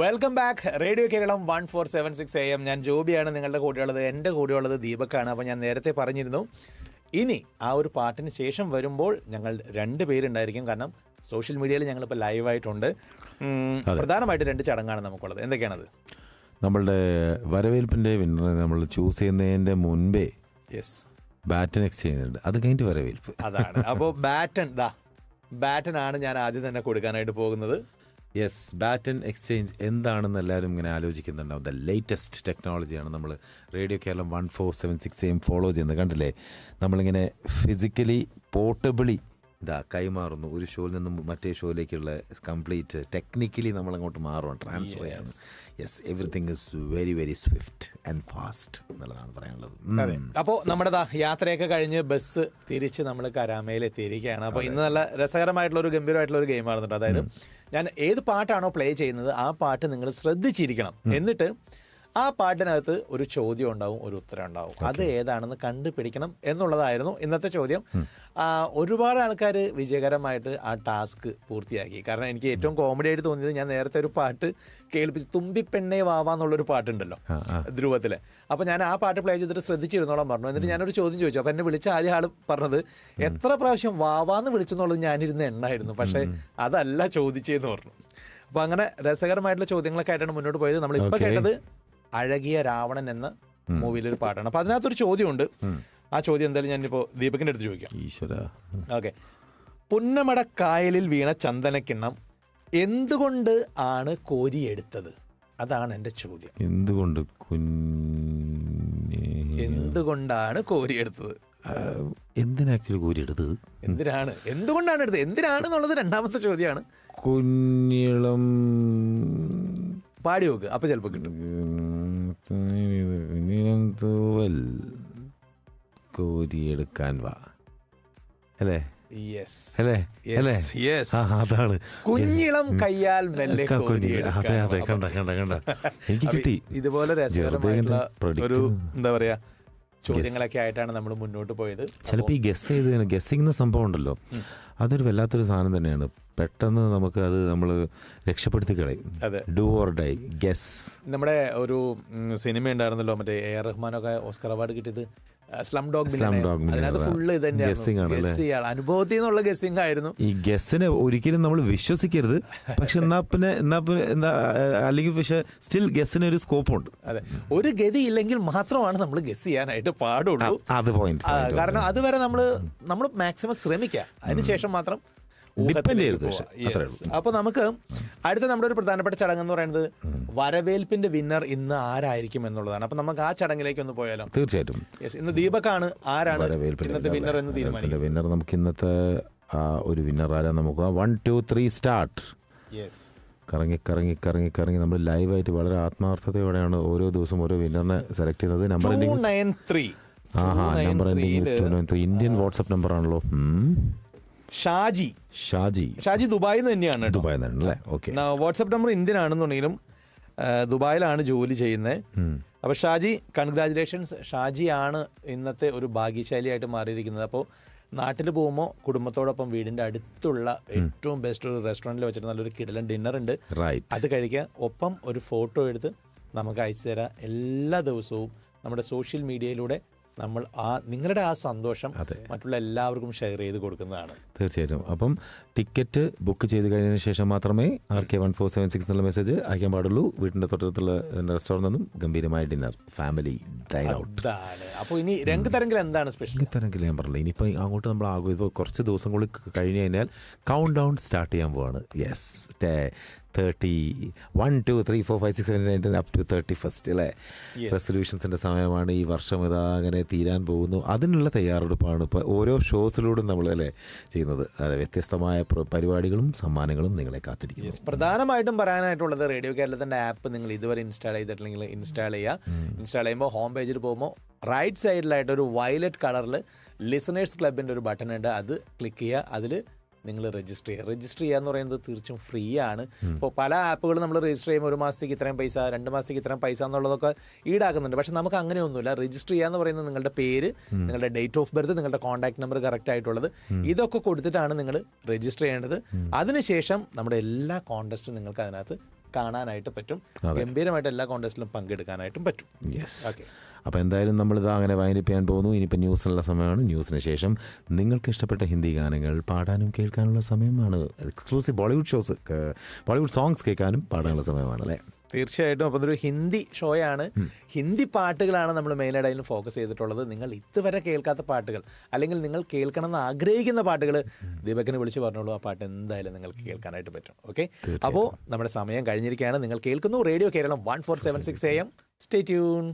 Welcome back radio Keralam one four seven six A M ഞാൻ ജോബിയാണ്. നിങ്ങളുടെ കൂടെയുള്ളത് എന്റെ കൂടെയുള്ളത് ദീപക്കാണ്. അപ്പോൾ ഞാൻ നേരത്തെ പറഞ്ഞിരുന്നു ഇനി ആ ഒരു പാട്ടിന് ശേഷം വരുമ്പോൾ ഞങ്ങൾ രണ്ട് പേരുണ്ടായിരിക്കും. കാരണം സോഷ്യൽ മീഡിയയിൽ ഞങ്ങളിപ്പോൾ ലൈവായിട്ടുണ്ട് പ്രധാനമായിട്ട് രണ്ട് ചടങ്ങാണ് നമുക്കുള്ളത്. എന്തൊക്കെയാണത്? നമ്മളുടെ വരവേൽപ്പിന്റെ വിന്നറെ നമ്മൾ ചൂസ് ചെയ്യുന്നതിന്റെ മുൻപേ യെസ് ബാറ്റൺ എക്സ്ചേഞ്ച് ഉണ്ട് അത് കഴിഞ്ഞിട്ട് വരവേൽപ്പ്. അതാണ്. അപ്പോൾ ബാറ്റൺ ദാ ബാറ്റൺ ആണ് ഞാൻ ആദ്യം തന്നെ കൊടുക്കാനായിട്ട് പോകുന്നത്. യെസ് ബാറ്റൻ എക്സ്ചേഞ്ച് എന്താണെന്ന് എല്ലാവരും ഇങ്ങനെ ആലോചിക്കുന്നുണ്ടാവും. ദ ലേറ്റസ്റ്റ് ടെക്നോളജിയാണ് നമ്മൾ radio Keralam one four seven six M follow ചെയ്യുന്നത്. കണ്ടില്ലേ? നമ്മളിങ്ങനെ ഫിസിക്കലി പോർട്ടബിളി ഇതാ കൈമാറുന്നു. ഒരു ഷോയിൽ നിന്നും മറ്റേ ഷോയിലേക്കുള്ള കംപ്ലീറ്റ് ടെക്നിക്കലി നമ്മൾ അങ്ങോട്ട് മാറുകയാണ് ട്രാൻസ്ഫർ ചെയ്യാണ് yes everything is very very swift and fast എന്നുള്ളതാണ് പറയാനുള്ളത്. അപ്പോൾ നമ്മുടെ യാത്രയൊക്കെ കഴിഞ്ഞ് ബസ് തിരിച്ച് നമ്മൾ കരാമയിൽ എത്തിയിരിക്കുകയാണ് അപ്പോൾ ഇന്ന് നല്ല രസകരമായിട്ടുള്ള ഒരു ഗംഭീരമായിട്ടുള്ള ഒരു ഗെയിം ആണെന്നുണ്ട് അതായത് ഞാൻ ഏത് പാട്ടാണോ പ്ലേ ചെയ്യുന്നത് ആ പാട്ട് നിങ്ങൾ ശ്രദ്ധിച്ചിരിക്കണം. എന്നിട്ട് ആ പാട്ടിനകത്ത് ഒരു ചോദ്യം ഉണ്ടാവും ഒരു ഉത്തരം ഉണ്ടാവും. അത് ഏതാണെന്ന് കണ്ടുപിടിക്കണം എന്നുള്ളതായിരുന്നു ഇന്നത്തെ ചോദ്യം. ഒരുപാട് ആൾക്കാർ വിജയകരമായിട്ട് ആ ടാസ്ക് പൂർത്തിയാക്കി. കാരണം എനിക്ക് ഏറ്റവും കോമഡി ആയിട്ട് തോന്നിയത് ഞാൻ നേരത്തെ ഒരു പാട്ട് കേൾപ്പിച്ച് തുമ്പി പെണ്ണേ വാവാന്നുള്ളൊരു പാട്ടുണ്ടല്ലോ ധ്രുവത്തിലെ. അപ്പോൾ ഞാൻ ആ പാട്ട് പ്ലേ ചെയ്തിട്ട് ശ്രദ്ധിച്ചിരുന്നോളം പറഞ്ഞു. എന്നിട്ട് ഞാനൊരു ചോദ്യം ചോദിച്ചു. അപ്പോൾ എന്നെ വിളിച്ച ആദ്യ ആൾ പറഞ്ഞത് എത്ര പ്രാവശ്യം വാവാന്ന് വിളിച്ചെന്നുള്ളത് ഞാനിരുന്ന് എണ്ണായിരുന്നു. പക്ഷേ അതല്ല ചോദിച്ചതെന്ന് പറഞ്ഞു. അപ്പോൾ അങ്ങനെ രസകരമായിട്ടുള്ള ചോദ്യങ്ങളൊക്കെ ആയിട്ടാണ് മുന്നോട്ട് പോയത്. നമ്മൾ ഇപ്പോൾ കേട്ടത് അഴകിയ രാവണൻ എന്ന മൂവിയിലൊരു പാട്ടാണ്. അപ്പോൾ അതിനകത്തൊരു ചോദ്യമുണ്ട്. ആ ചോദ്യം എന്തായാലും ഞാനിപ്പോൾ ദീപകിന്റെ അടുത്ത് ചോദിക്കാം. ഈശ്വര. ഓക്കെ. പുന്നമട കായലിൽ വീണ ചന്ദനക്കിണ്ണം എന്തുകൊണ്ട് ആണ് കോരിയെടുത്തത്? അതാണ് എന്റെ ചോദ്യം. എന്തുകൊണ്ട് എന്തുകൊണ്ടാണ് കോരി എടുത്തത് എന്തിനാ ആക്ച്വലി എടുത്തത് എന്തിനാണ്? എന്തുകൊണ്ടാണ് എടുത്തത്? എന്തിനാണ് എന്നുള്ളത് രണ്ടാമത്തെ ചോദ്യമാണ്. കുഞ്ഞിളം പാടി നോക്ക്. അപ്പൊ ചിലപ്പോൾ കിട്ടും. കുഞ്ഞിളം തൂവൽ കോരിയെടുക്കാൻ വാ. അല്ലേ? അതാണ്. കുഞ്ഞിളം കയ്യാൽ മെല്ലെ ക- അതെ അതെ കണ്ട കണ്ട കണ്ട. എനിക്ക് കിട്ടി. ഇതുപോലെ രസകരമായിട്ടുള്ള ഒരു എന്താ പറയാ ചോദ്യങ്ങളൊക്കെ ആയിട്ടാണ് നമ്മൾ മുന്നോട്ട് പോയത്. ചിലപ്പോൾ ഈ ഗസ് ചെയ്ത് ഗസ്സിംഗ് എന്ന സംഭവം ഉണ്ടല്ലോ. അതൊരു വല്ലാത്തൊരു സാധനം തന്നെയാണ്. പെട്ടെന്ന് നമുക്ക് അത് നമ്മൾ രക്ഷപ്പെടുത്തി കളയും. ഡു ഓർ ഡൈ ഗസ് നമ്മുടെ ഒരു സിനിമ ഉണ്ടായിരുന്നല്ലോ മറ്റേ എ ആർ റഹ്മാനൊക്കെ ഓസ്കർ അവാർഡ് കിട്ടിയത്. Slumdog. അതിനകത്ത് ഫുള്ള് ഇത് അനുഭവത്തിൽ നിന്നുള്ള ഗസ്സിംഗ് ആയിരുന്നു. ഈ ഗസ്സിനെ ഒരിക്കലും നമ്മൾ വിശ്വസിക്കരുത്. പക്ഷെ എന്നാ പിന്നെ എന്നാ പിന്നെ എന്താ അല്ലെങ്കിൽ പക്ഷെ സ്റ്റിൽ ഗസ്സിന് ഒരു സ്കോപ്പ് ഉണ്ട്. അതെ. ഒരു ഗതി ഇല്ലെങ്കിൽ മാത്രമാണ് നമ്മൾ ഗസ് ചെയ്യാനായിട്ട് പാടുള്ളൂ. അത് പോയിന്റ് കാരണം അതുവരെ നമ്മൾ നമ്മൾ മാക്സിമം ശ്രമിക്കുക അതിനുശേഷം മാത്രം അപ്പൊ നമുക്ക് അടുത്ത നമ്മുടെ ഒരു പ്രധാനപ്പെട്ട ചടങ്ങ് എന്ന് പറയുന്നത് വരവേൽപ്പിന്റെ വിന്നർ ഇന്ന് ആരായിരിക്കും എന്നുള്ളതാണ്. അപ്പൊ നമുക്ക് ആ ചടങ്ങിലേക്ക് ഒന്ന് പോയാലോ? തീർച്ചയായിട്ടും. യെസ് ഇന്ന് ദീപക്കാണ്. ആരാണ് ഇന്നത്തെ വിന്നർ എന്ന് തീരുമാനിക്കും? വിന്നർ നമുക്ക് ഇന്നത്തെ ആ ഒരു വിന്നർ ആരാ നമുക്ക് one two three start yes കറങ്ങി കറങ്ങി കറങ്ങി കറങ്ങി നമ്മൾ ലൈവായിട്ട് വളരെ ആത്മാർത്ഥതയോടെയാണ് ഓരോ ദിവസം ഓരോ വിന്നറിനെ സെലക്ട് ചെയ്യുന്നത് നമ്പർ നയൻ ത്രീ ആഹാ നമ്പർ ഇന്ത്യൻ വാട്സപ്പ് നമ്പർ ആണല്ലോ. ഉം. ഷാജി. ഷാജി. ഷാജി ദുബായിൽ നിന്ന് തന്നെയാണ് കേട്ടോ. നിന്ന് അല്ലേ ഓക്കെ. വാട്സപ്പ് നമ്പർ ഇന്ത്യൻ ആണെന്നുണ്ടെങ്കിലും ആ, ദുബായിലാണ് ജോലി ചെയ്യുന്നത് അപ്പോൾ ഷാജി കൺഗ്രാചുലേഷൻസ് ഷാജിയാണ് ഇന്നത്തെ ഒരു ഭാഗ്യശാലിയായിട്ട് മാറിയിരിക്കുന്നത്. അപ്പോൾ നാട്ടിൽ പോകുമ്പോൾ കുടുംബത്തോടൊപ്പം വീടിന്റെ അടുത്തുള്ള ഏറ്റവും ബെസ്റ്റ് ഒരു റെസ്റ്റോറന്റിൽ വെച്ചിട്ട് നല്ലൊരു കിടലൻ ഡിന്നർ ഉണ്ട്. റൈറ്റ് അത് കഴിക്കുക. ഒപ്പം ഒരു ഫോട്ടോ എടുത്ത് നമുക്ക് അയച്ചു തരാം എല്ലാ ദിവസവും നമ്മുടെ സോഷ്യൽ മീഡിയയിലൂടെ നമ്മൾ ആ നിങ്ങളുടെ ആ സന്തോഷം മറ്റുള്ള എല്ലാവർക്കും ഷെയർ ചെയ്ത് കൊടുക്കുന്നതാണ്. തീർച്ചയായിട്ടും. അപ്പം ടിക്കറ്റ് ബുക്ക് ചെയ്ത് കഴിഞ്ഞതിന് ശേഷം മാത്രമേ R K one four seven six എന്നുള്ള മെസ്സേജ് അയക്കാൻ പാടുള്ളൂ. വീടിന്റെ തൊട്ടടുത്തുള്ള റെസ്റ്റോറന്റ് നിന്നും ഗംഭീരമായ ഡിന്നർ ഫാമിലി ഡൈൻ ഔട്ട് അപ്പോൾ ഇനി രംഗതരംഗിൽ എന്താണ് സ്പെഷ്യൽ ഇത്തരത്തിൽ ഞാൻ പറഞ്ഞില്ല ഇനിയിപ്പോൾ അങ്ങോട്ട് നമ്മൾ ആകും ഇപ്പോൾ കുറച്ച് ദിവസം കൂടി കഴിഞ്ഞ് കഴിഞ്ഞാൽ കൗണ്ട് ഡൗൺ സ്റ്റാർട്ട് ചെയ്യാൻ പോവാണ്. Yes thirty one two three four five six seven nine up to thirty first അല്ലേ. റെസൊല്യൂഷൻസിന്റെ സമയമാണ് ഈ വർഷം ഇതാ അങ്ങനെ തീരാൻ പോകുന്നു. അതിനുള്ള തയ്യാറെടുപ്പാണ് ഇപ്പോൾ ഓരോ ഷോസിലൂടെ നമ്മൾ അല്ലേ ചെയ്യുന്നത്. അതെ വ്യത്യസ്തമായ പരിപാടികളും സമ്മാനങ്ങളും നിങ്ങളെ കാത്തിരിക്കുന്നു. പ്രധാനമായിട്ടും പറയാനായിട്ടുള്ളത് റേഡിയോ കേരളത്തിന്റെ ആപ്പ് നിങ്ങൾ ഇതുവരെ ഇൻസ്റ്റാൾ ചെയ്തിട്ടില്ലെങ്കിൽ ഇൻസ്റ്റാൾ ചെയ്യുക. ഇൻസ്റ്റാൾ ചെയ്യുമ്പോൾ ഹോം പേജിൽ പോകുമ്പോൾ റൈറ്റ് സൈഡിലായിട്ട് ഒരു വയലറ്റ് കളറിൽ ലിസണേഴ്സ് ക്ലബിന്റെ ഒരു ബട്ടൺ ഉണ്ട്. അത് ക്ലിക്ക് ചെയ്യുക. അതിൽ നിങ്ങൾ രജിസ്റ്റർ ചെയ്യുക. രജിസ്റ്റർ ചെയ്യുക എന്ന് പറയുന്നത് തീർച്ചയായും ഫ്രീ ആണ്. ഇപ്പോൾ പല ആപ്പുകളും നമ്മൾ രജിസ്റ്റർ ചെയ്യുമ്പോൾ ഒരു മാസത്തേക്ക് ഇത്രയും പൈസ രണ്ട് മാസത്തേക്ക് ഇത്രയും പൈസ എന്നുള്ളതൊക്കെ ഈടാക്കുന്നുണ്ട്. പക്ഷേ നമുക്ക് അങ്ങനെയൊന്നുമില്ല. രജിസ്റ്റർ ചെയ്യുക എന്ന് പറയുന്നത് നിങ്ങളുടെ പേര് നിങ്ങളുടെ ഡേറ്റ് ഓഫ് ബർത്ത് നിങ്ങളുടെ കോൺടാക്ട് നമ്പർ കറക്റ്റ് ആയിട്ടുള്ളത് ഇതൊക്കെ കൊടുത്തിട്ടാണ് നിങ്ങൾ രജിസ്റ്റർ ചെയ്യേണ്ടത്. അതിനുശേഷം നമ്മുടെ എല്ലാ കോൺടസ്റ്റും നിങ്ങൾക്ക് അതിനകത്ത് കാണാനായിട്ട് പറ്റും. ഗംഭീരമായിട്ട് എല്ലാ കോൺടെസ്റ്റിലും പങ്കെടുക്കാനായിട്ടും പറ്റും. യെസ് ഓക്കെ അപ്പോൾ എന്തായാലും നമ്മളിത് അങ്ങനെ വായനിപ്പിക്കാൻ ചെയ്യാൻ പോകുന്നു. ഇനിയിപ്പോൾ ന്യൂസിനുള്ള സമയമാണ്. ന്യൂസിന് ശേഷം നിങ്ങൾക്ക് ഇഷ്ടപ്പെട്ട ഹിന്ദി ഗാനങ്ങൾ പാടാനും കേൾക്കാനുള്ള സമയമാണ്. Exclusive Bollywood shows Bollywood songs കേൾക്കാനും പാടാനുള്ള സമയമാണ് അല്ലേ തീർച്ചയായിട്ടും. അപ്പോൾ ഇതൊരു ഹിന്ദി ഷോയാണ് ഹിന്ദി പാട്ടുകളാണ് നമ്മൾ മെയിനായിട്ട് അതിൽ ഫോക്കസ് ചെയ്തിട്ടുള്ളത്. നിങ്ങൾ ഇതുവരെ കേൾക്കാത്ത പാട്ടുകൾ അല്ലെങ്കിൽ നിങ്ങൾ കേൾക്കണം എന്ന് ആഗ്രഹിക്കുന്ന പാട്ടുകൾ ദീപകിനെ വിളിച്ച് പറഞ്ഞോളൂ. ആ പാട്ട് എന്തായാലും നിങ്ങൾക്ക് കേൾക്കാനായിട്ട് പറ്റും. ഓക്കെ അപ്പോൾ നമ്മുടെ സമയം കഴിഞ്ഞിരിക്കുകയാണ്. നിങ്ങൾ കേൾക്കുന്നു. Radio Keralam one four seven six A M stay tune